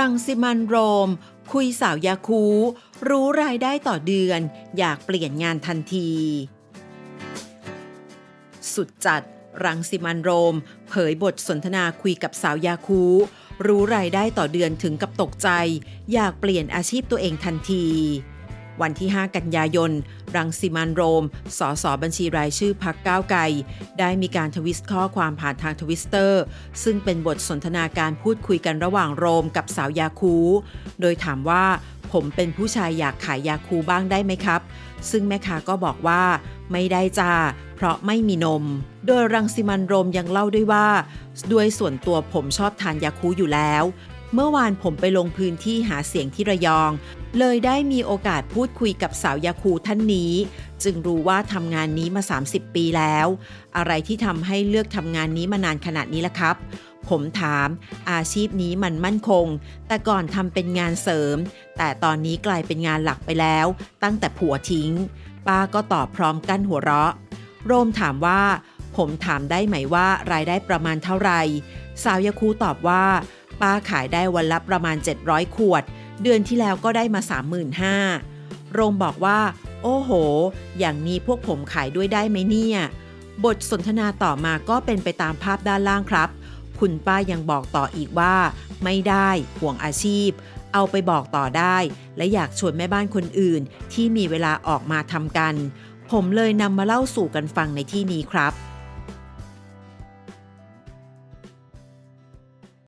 รังสิมันโรม คุยสาวยาคู รู้รายได้ต่อเดือน อยากเปลี่ยนงานทันที สุดจัด รังสิมันโรม เผยบทสนทนาคุยกับสาวยาคู รู้รายได้ต่อเดือนถึงกับตกใจ อยากเปลี่ยนอาชีพตัวเองทันที วันที่ 5 กันยายน รังสิมันโรม สสบัญชีรายชื่อพักก้าวไกล ได้มีการทวิสต์ข้อความผ่านทางทวิสเตอร์ ซึ่งเป็นบทสนทนาการพูดคุยกันระหว่างโรมกับสาวยาคู โดยถามว่าผมเป็นผู้ชายอยากขายยาคูบ้างได้ไหมครับ ซึ่งแม่ค้าก็บอกว่า ไม่ได้จ้า เพราะไม่มีนม โดยรังสิมันโรมยังเล่าด้วยว่า ด้วยส่วนตัวผมชอบทานยาคูอยู่แล้ว เมื่อวานผมไปลงพื้นที่หาเสียงที่ระยอง เลยได้มีโอกาสพูดคุยกับสาวยาคูท่านนี้ จึงรู้ว่าทำงานนี้มา 30 ปีแล้ว อะไรที่ทำให้เลือกทำงานนี้มานานขนาดนี้ล่ะครับ ผมถามอาชีพนี้มันมั่นคง แต่ก่อนทำเป็นงานเสริม แต่ตอนนี้กลายเป็นงานหลักไปแล้ว ตั้งแต่ผัวทิ้ง ป้าก็ตอบพร้อมกั้นหัวเราะ โรมถามว่า ผมถามได้ไหมว่ารายได้ประมาณเท่าไหร่สาวยาคูตอบว่า ป้าขายได้วันละประมาณ 700 ขวด เดือนที่แล้วก็ได้มา 35,000โรมบอกว่า โอ้โห อย่างนี้พวกผมขายด้วยได้ไหมเนี่ย บทสนทนาต่อมาก็เป็นไปตามภาพด้านล่างครับ คุณป้ายังบอกต่ออีกว่า ไม่ได้ห่วงอาชีพ เอาไปบอกต่อได้ และอยากชวนแม่บ้านคนอื่น ที่มีเวลาออกมาทำกัน ผมเลยนำมาเล่าสู่กันฟังในที่นี้ครับ